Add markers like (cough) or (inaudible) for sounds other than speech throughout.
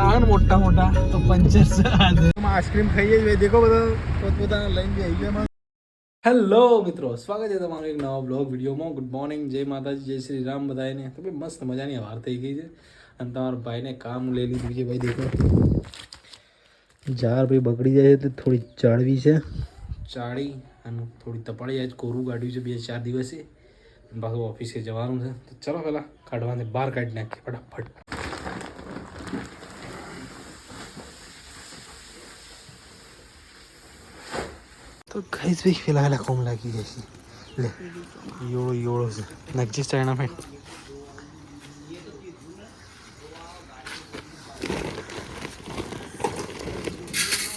ટાણ મોટા મોટા, તો પંચર આઈસ્ક્રીમ ખાઈએ જ દેખો બધા, પોતપોતાના લઈને બી આવી ગયા હેલો મિત્રો, સ્વાગત છે તમારો એક નવા બ્લોગ વિડીયોમાં. ગુડ મોર્નિંગ જય માતાજી, જય શ્રી રામ બધાને તો ભાઈ, મસ્ત મજાની વાર થઈ ગઈ છે. અને તમારા ભાઈને કામ લઈ લીધું છે, ભાઈ, દેખો. જાર ભાઈ બગડી જાય છે તો થોડી ચાળવી છે. ચાળી અને થોડી તપાડી જાય કોરું કાઢ્યું છે બે ચાર દિવસે. પાછું ઓફિસે જવાનું છે. તો ચલો પહેલાં કાઢવાને બહાર કાઢી નાખીએ, ફટાફટ. તો કઈ જ ભાઈ પેલા કોમ લાગી જશે લે યોળો યોળો છે. નજીક ટર્નામેન્ટ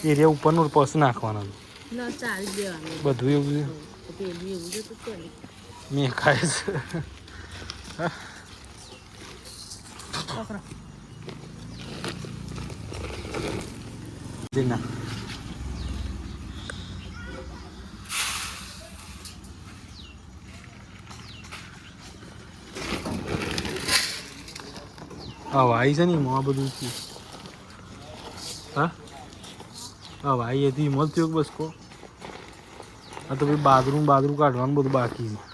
એરિયા ઉપરનું પર્સ નાખવાનું. ના ચાલી દેવાનું. બધું એવું છે? છે મેં ખાય છે. ના આ વાઈ છે ને એમાં બધું હા? આ હતી, એમાં થયો બસ કો? આ તો ભાઈ બાદરું બાદરું કાઢવાનું બધું બાકી છે.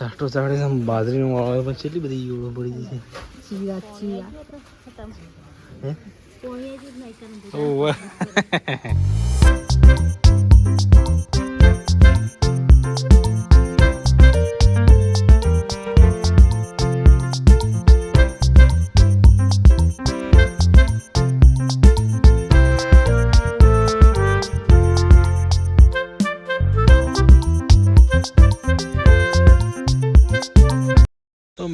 સાટો સાડે આમ બાજરીનો વાળો પણ કેટલી બધી યોળો પડી ગઈ છે. ચીરા ચીરા ઓવે.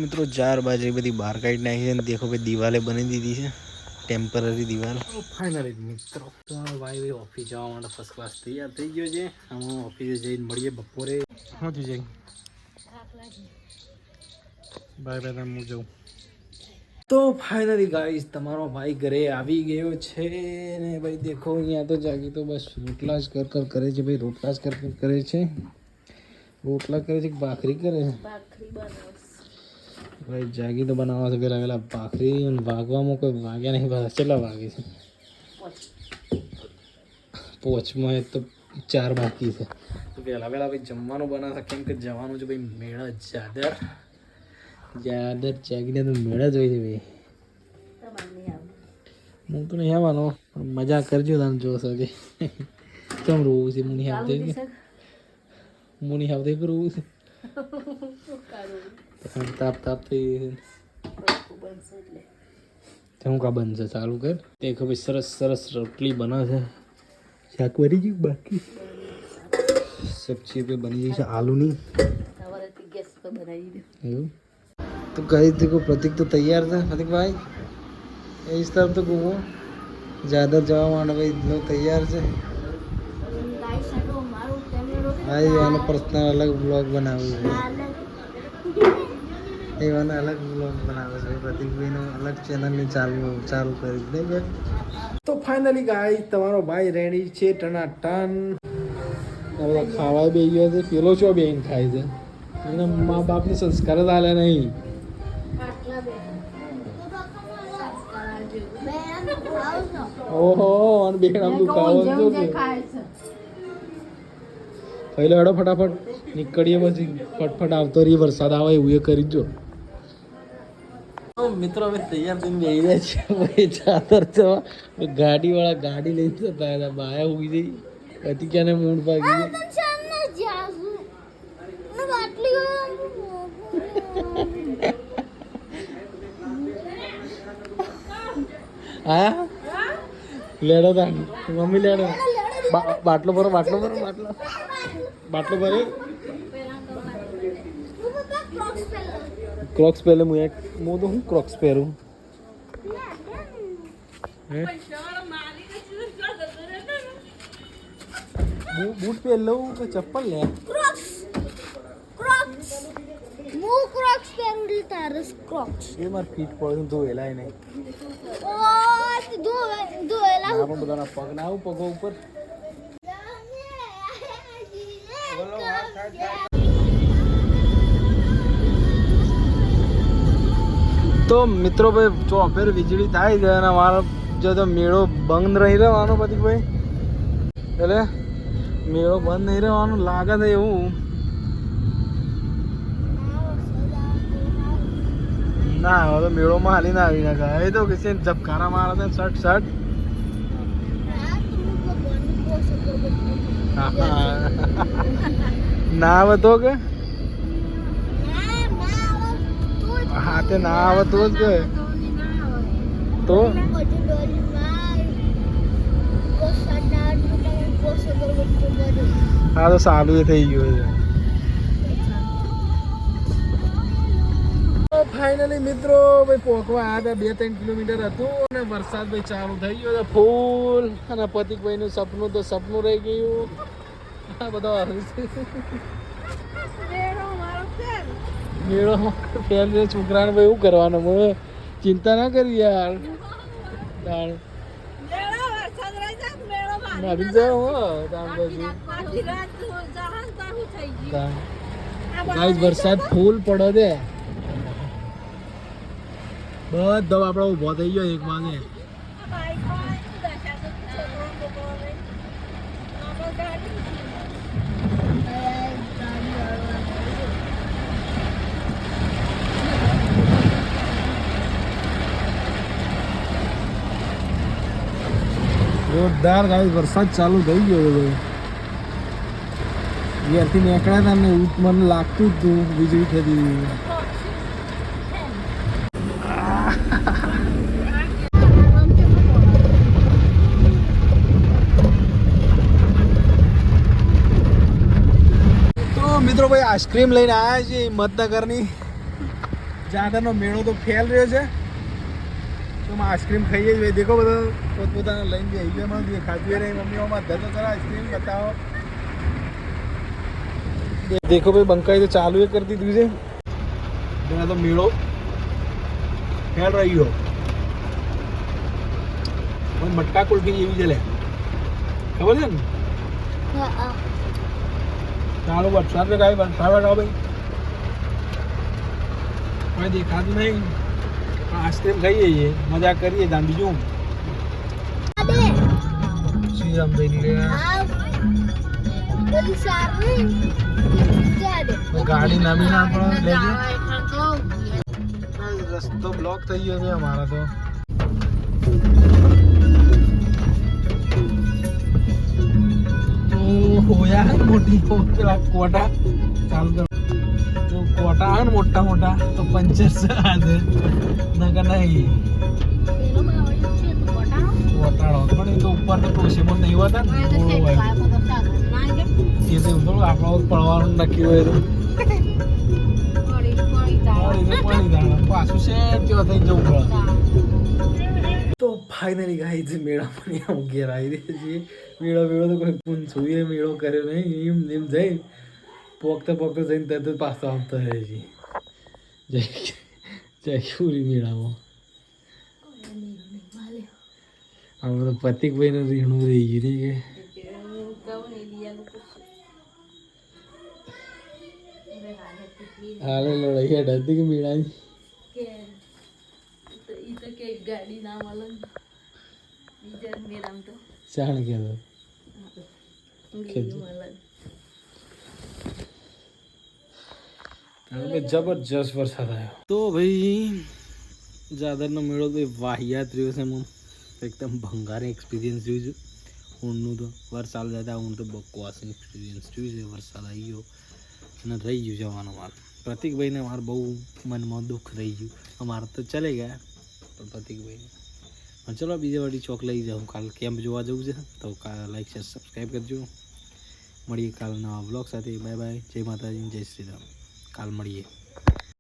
મિત્રો ચાર બાજુ બધી બહાર કાઢી નાખી છે અને દેખો ભાઈ દિવાલે બની દીધી છે. ટેમ્પરરી દિવાલ. ફાઇનલી મિત્રો. તો ભાઈ ભાઈ ઓફિસ જવા માટે ફર્સ્ટ ક્લાસ તૈયાર થઈ ગયો છે. હું ઓફિસે જઈને મળીએ બપોરે. શું જાય? જઈ બાય બાય હું જાઉં. તો ફાઇનલી ગાઈસ તમારો ભાઈ ઘરે આવી ગયો છે. ને ભાઈ દેખો અહીંયા તો જાગી તો બસ રોટલા જ કર કર કરે છે. ભાઈ રોટલા જ કર કર કરે છે. રોટલા કરે છે કે ભાખરી કરે છે? ભાખરી બનાવશ ભાઈ જાગી તો બનાવવા છે પેલા પેલા ભાખરી અને વાગવામાં કોઈ વાગ્યા નહીં પાછા કેટલા વાગે છે પોચમાં એ તો ચાર બાકી છે તો પહેલા પહેલા ભાઈ જમવાનું બનાવશે કેમ કે જવાનું છે ભાઈ મેળા જાદર જાદર જાગીને તો મેળા જ હોય છે ભાઈ હું તો નહીં આવવાનો પણ મજા કરજો તમે જો કે કેમ રોવું છે મુની આવતી મુની આવતી રોવું છે તાપ તાપ થઈ હું કા બનશે ચાલુ કર. તે ખબર સરસ સરસ રોટલી બનાવશે શાક બની ગયું બાકી. સબ્જી પે બની ગઈ છે આલુની. એવું? તો કઈ દેખો પ્રતિક તો તૈયાર છે પ્રતિકભાઈ. એ જ તરફ તો ગુમો. જાદર જવા માટે ભાઈ લોકો તૈયાર છે. હા એનો પર્સનલ અલગ બ્લોગ બનાવ્યો એવાનો અલગ બ્લોગ બનાવે છે. પ્રતિકભાઈનો અલગ ચેનલની ચાલુ ચાલુ કરી દે બેન તો ફાઇનલી ગાય તમારો ભાઈ રેડી છે ટના ટન બધા ખાવા બે ગયો છે. પેલો ચો બેન ખાય છે? એને મા બાપની સંસ્કાર જ આલે નહીં. ઓહો અને બેન આમ દુખાવો જો કે પહેલો હેડો ફટાફટ. નીકળીએ પછી. ફટફટ આવતો રહી વરસાદ આવે એવું એ કરી જો. મિત્રો અમે તૈયાર થઈને બેસી રહ્યા છીએ ભાઈ ચાદર જવા ગાડી વાળા ગાડી લઈને જતા હતા. બાયા ઉગી જઈ હતી ક્યાંને મૂડ પાકી હા? લેડો તા મમ્મી લેડો. બાટલો ભરો બાટલો ભરો બાટલો. બાટલો ભરે ક્રોક્સ પહેલે હું એક હું તો હું? ક્રોક્સ પહેરું બૂટ પહેર લઉં કે ચપ્પલ લે? ક્રોક્સ ક્રોક્સ હું ક્રોક્સ પહેરું એટલે તારે ક્રોક્સ એ મારે ફીટ પડે ધોયેલાય નહીં ઓ ધોવે ધોવેલા આ પણ બધાના પગ ના આવું પગો ઉપર. તો મિત્રો ભાઈ ચોફેર વીજળી થાય છે અને મારો જો તો મેળો બંધ રહી રહેવાનો પછી ભાઈ. એટલે મેળો બંધ નહીં રહેવાનો લાગે છે એવું. ના હવે તો મેળોમાં હાલીને આવી ના ગયા એ તો કે ઝબકારા મારે છે શર્ટ શર્ટ (laughs) ના બધો કે હા, તે ના આવે તો જ તો? હા, તો સારું થઈ ગયું છે. ફાઇનલી મિત્રો, ભાઈ પોકવા આવ્યા હતા બે ત્રણ કિલોમીટર હતું અને વરસાદ ભાઈ ચાલુ થઈ ગયો ફૂલ અને પતિકભાઈ નું સપનું તો સપનું રહી ગયું. આ બધો મેળો ફેલ છે છોકરાને ભાઈ શું કરવાનું હવે ચિંતા ના કરી યાર. તાણ. મારી જાવ ગાઈસ વરસાદ ફૂલ પડો દે બધો આપણો ઊભો થઈ ગયો એક વાગે જોરદાર ગાઈસ વરસાદ ચાલુ થઈ ગયો ભાઈ. ઘેરથી નીકળ્યા હતા ને એવું મને લાગતું જ હતું, વીજળી થતી મિત્રો ભાઈ, આઈસ્ક્રીમ લઈને આવ્યા છે મતનગરની જાદરનો મેળો તો ફેલ રહ્યો છે. તો આઈસ્ક્રીમ ખાઈએ ભાઈ દેખો બધા પોતપોતાના લઈને જઈ ગયા મને દેખાતું રહી મમ્મી મમ્મીઓમાં ધંધો કરો આઈસ્ક્રીમ બતાવો દેખો ભાઈ બંકાઈ તો ચાલુ એ કરી દીધું છે. પેલા તો મેળો ફેલ રહ્યો. પણ મટકા કુલફી જેવી છે લે. ખબર છે ને? ચાલો વરસાદ કાંઈ વરસાદ વગાવો ભાઈ. કોઈ દેખાતું નહીં. આઈસ્ક્રીમ ખાઈએ છીએ મજા કરીએ ત્યાં બીજું ભાઈ ગાડી નવી ના પણ રસ્તો બ્લોક થઈ ગયો છે અમારા તો. મોટી પેલા કોટા ચાલુ કોટા આવે ને મોટા મોટા તો પંચર આજે નકર નહીં કોટાળો પણ એ તો ઉપર તો ટોશીમાં નહીં હોતા ને એ તો થોડું આપણો પડવાનું નક્કી હોય તો પાછું છે ત્યાં થઈ જવું પડે તો ફાઇનલી ગાઈ છે મેળા પણ આમ ઘેર આવી રહી છીએ મેળો મેળો તો કોઈ પૂન છુએ મેળો કર્યો નહીં એમ એમ જઈ પોકતા પોકતા જઈને તરત જ પાછો આવતા રહે છે. જય જય શુરી મેળામાં. આપણે તો પતિકભાઈ નું રીણું રહી ગયું નહીં કે. હાલે લડાઈ હેડ હતી કે મેળાની? ગાડી ના મળે બીજા મેરામ તો. ચાણ કહેતો મળે કારણ કે જબરજસ્ત વરસાદ આવ્યો તો ભાઈ, જાદરનો મેળો તો વાહિયાત રહ્યો છે હું એકદમ ભંગારે એક્સપિરિયન્સ જોયું છે. ઊંડનું તો વરસાદ જતા ઊંડ તો બકવાસ એક્સપિરિયન્સ જોયું છે. વરસાદ આવી ગયો અને રહી ગયું જવાનું માર પ્રતિકભાઈને મારે બહુ મનમાં દુઃખ રહી ગયું. અમારે તો ચલે ગયા, પણ પ્રતિકભાઈને. હા ચલો બીજા વાળી ચોક લઈ જાઉં. કાલ કેમ્પ જોવા જવું છે, તો લાઈક શેર સબસ્ક્રાઈબ કરજો. મળીએ કાલના બ્લોગ સાથે. બાય બાય જય માતાજી, જય શ્રી રામ. કાલ મળીએ.